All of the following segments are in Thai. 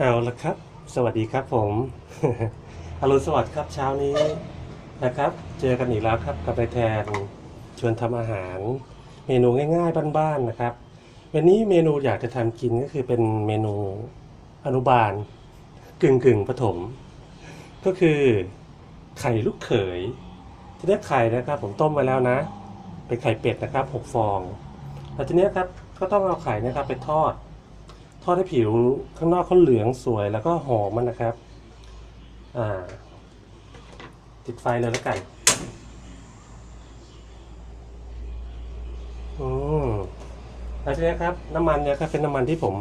เอาละครับ สวัสดีครับผมอรุณสวัสดิ์ครับเช้านี้นะครับ เจอกันอีกแล้วครับกับนายแทนชวนทำอาหาร เมนูง่ายๆบ้านๆนะครับ วันนี้เมนูอยากจะทำกินก็คือเป็นเมนูอนุบาล กึ่งกึ่งๆปฐมก็คือไข่ลูกเขย ทีนี้ไข่นะครับ ผมต้มไว้แล้วนะ เป็นไข่เป็ดนะครับหกฟองแล้วทีนี้ครับก็ต้องเอาไข่นะครับไปทอด ทอดให้ผิวข้างนอกเขาเหลืองสวยแล้วก็หอมมันนะครับ อ่า ติดไฟเลยแล้วกันอืมแล้วทีนี้ครับ น้ำมันเนี่ยครับเป็นน้ำมันที่ผม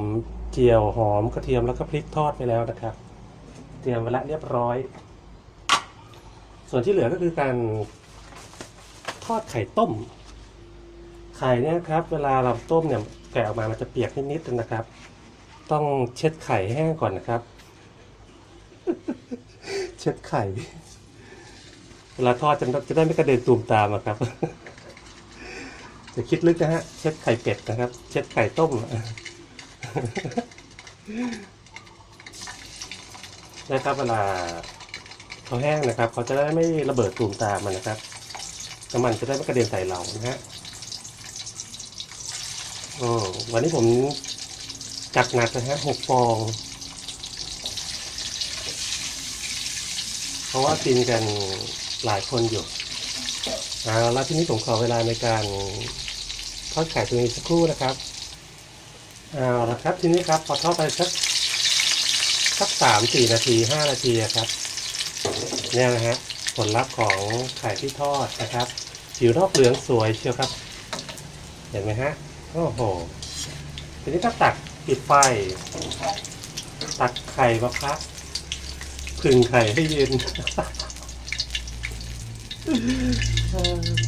เจียวหอมกระเทียมแล้วก็พริกทอดไปแล้วนะครับ เตรียมไว้ละเรียบร้อย ส่วนที่เหลือก็คือการทอดไข่ต้ม ไข่เนี่ยครับ เวลาเราต้มเนี่ยแกะออกมามันจะเปียกนิดๆนะครับ ต้องเช็ดไข่แห้งก่อนนะครับ เช็ดไข่ เวลาทอดจะจะได้ไม่กระเด็นตูมตามอะครับ จะคิดลึกนะฮะ เช็ดไข่เป็ดนะครับ เช็ดไข่ต้ม นะครับ เวลาเขาแห้งนะครับ เขาจะได้ไม่ระเบิดตูมตามมันนะครับน้ำมันจะได้ไม่กระเด็นใส่เรานะฮะอ๋อวันนี้ผม จัดหนักนะฮะหกฟอง เพราะว่ากินกันหลายคนอยู่เอาแล้วที่นี้ผมขอเวลาในการทอดไข่ตรงนี้สักครู่นะครับเอาละครับทีนี้ครับพอทอดไปสักสักสามสี่นาทีห้านาทีอะครับเนี่ยนะฮะผลลัพธ์ของไข่ที่ทอดนะครับผิวนอกเหลืองสวยเชียวครับ เห็นไหมฮะโอ้โหทีนี้ก็ตัก ปิดไฟ ตักไข่มาพักผึ่งไข่ให้เย็นเ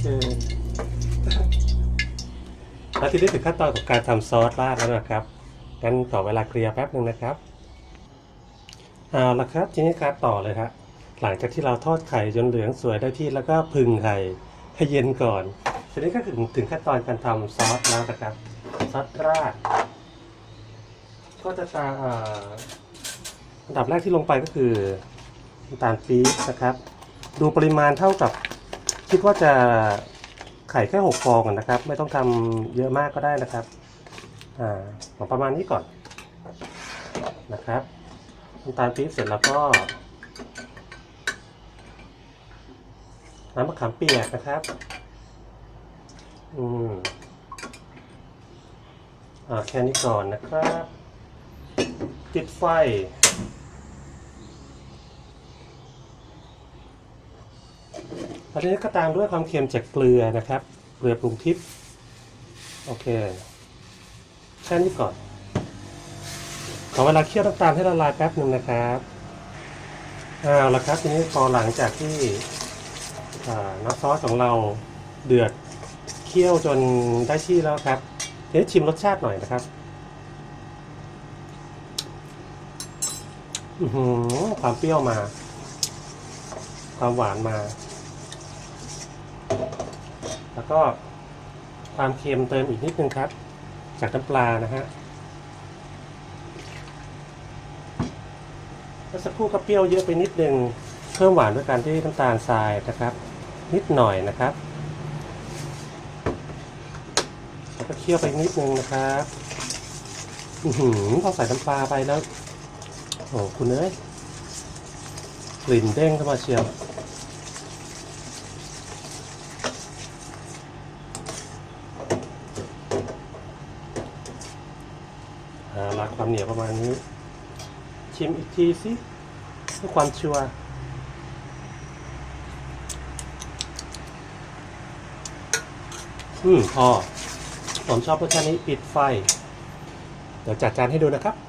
คแล้วทีนี้ถึงขั้นตอนของการทำซอสราดแล้วนะครับงั้นขอเวลาเคลียร์แป๊บหนึ่งนะครับเอาละครับทีนี้ครับต่อเลยครับหลังจากที่เราทอดไข่จนเหลืองสวยได้ที่แล้วก็ผึ่งไข่ให้เย็นก่อนทีนี้ก็ถึงถึงขั้นตอนการทำซอสแล้วนะครับซอสราด ก็จะตาอันดับแรกที่ลงไปก็คือน้ำตาลปี๊บนะครับ ดูปริมาณเท่ากับ คิดว่าจะไข่แค่หกฟองนะครับ ไม่ต้องทำเยอะมากก็ได้นะครับอของประมาณนี้ก่อนนะครับน้ำตาลปี๊บเสร็จแล้วก็น้ำมะขามเปียกนะครับอืมอ่าแค่นี้ก่อนนะครับ ติดไฟ ตอนนี้ก็ตามด้วยความเค็มจากเกลือนะครับ เกลือปรุงทิพย์โอเค แค่นี้ก่อน ขอเวลาเคี่ยวน้ำตาลให้ละลายแป๊บหนึ่งนะครับเอาละครับทีนี้พอหลังจากที่น้ำซอสของเราเดือดเคี่ยวจนได้ที่แล้วครับทีนี้ชิมรสชาติหน่อยนะครับ อือหือ ความเปรี้ยวมา ความหวานมา แล้วก็ความเค็มเติมอีกนิดนึงครับ จากน้ำปลานะฮะแล้วสักครู่ก็เปรี้ยวเยอะไปนิดนึง เพิ่มหวานด้วยการที่น้ำตาลทรายนะครับ นิดหน่อยนะครับ แล้วก็เคี่ยวไปนิดนึงนะครับ อือหือพอใส่น้ำปลาไปแล้ว โอ้คุณเอ้ยกลิ่นเด้งเข้ามาเชียวอ่าละความเหนียวประมาณนี้ ชิมอีกทีสิเพื่อความชัวร์อืมพอผมชอบรสชาตินี้ปิดไฟ เดี๋ยวจัดจานให้ดูนะครับ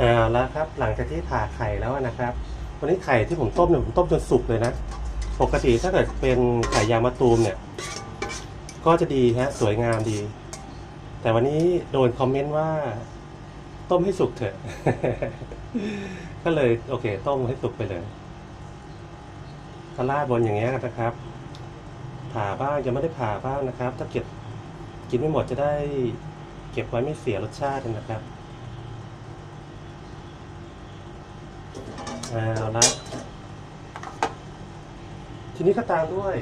อ่าแล้วครับหลังจากที่ผ่าไข่แล้วนะครับ วันนี้ไข่ที่ผมต้มเนี่ยผมต้มจนสุกเลยนะ ปกติถ้าเกิดเป็นไข่ยางมะตูมเนี่ย ก็จะดีฮะสวยงามดี แต่วันนี้โดนคอมเมนต์ว่า ต้มให้สุกเถอะ ก็เลยโอเค ต้มให้สุกไปเลยก็ราดบนอย่างเงี้ยนะครับ ผ่าบ้างยังไม่ได้ผ่าบ้างนะครับ ถ้าเก็บกินไม่หมดจะได้ เก็บไว้ไม่เสียรสชาตินะครับ เอาละทีนี้ก็ตามด้วย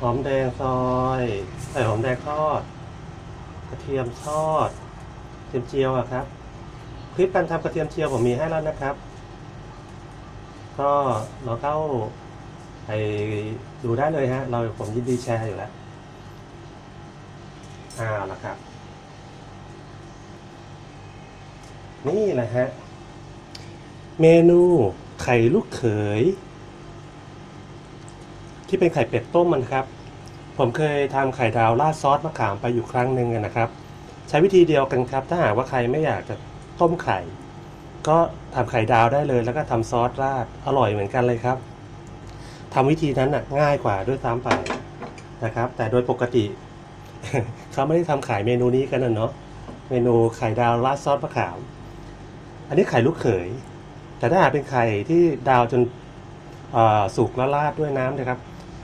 หอมแดงซอยใส่หอมแดงทอด กระเทียมทอดกระเทียมเจียวอะครับ คลิปการทำกระเทียมเจียวผมมีให้แล้วนะครับ ก็เราเข้าไปดูได้เลยฮะ เราผมยินดีแชร์อยู่แล้วอ่าละครับ นี่แหละฮะ เมนูไข่ลูกเขย ที่เป็นไข่เป็ดต้มมันครับ ผมเคยทำไข่ดาวราดซอสมะขามไปอยู่ครั้งหนึ่งนะครับ ใช้วิธีเดียวกันครับ ถ้าหากว่าใครไม่อยากจะต้มไข่ ก็ทำไข่ดาวได้เลย แล้วก็ทำซอสราดอร่อยเหมือนกันเลยครับทำวิธีนั้นน่ะง่ายกว่าด้วยซ้ำไปนะครับ แต่โดยปกติเขาไม่ได้ทำขายเมนูนี้กันนะเนาะเมนูไข่ดาวราดซอสมะขาม อันนี้ไข่ลูกเขย แต่ถ้าหากเป็นไข่ที่ดาวจนสุกแล้วราดด้วยน้ำนะครับ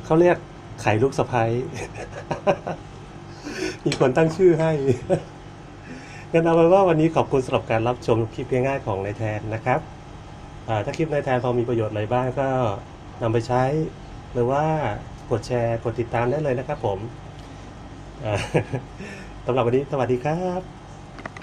เขาเรียกไข่ลูกสะพ้ยมีคนตั้งชื่อให้งั้นเอาเป็นว่าวันนี้ขอบคุณสำหรับการรับชมคลิปง่ายๆของนายแทนนะครับถ้าคลิปนายแทนพอมีประโยชน์อะไรบ้างก็นำไปใช้ หรือว่ากดแชร์กดติดตามได้เลยนะครับผมสำหรับวันนี้สวัสดีครับ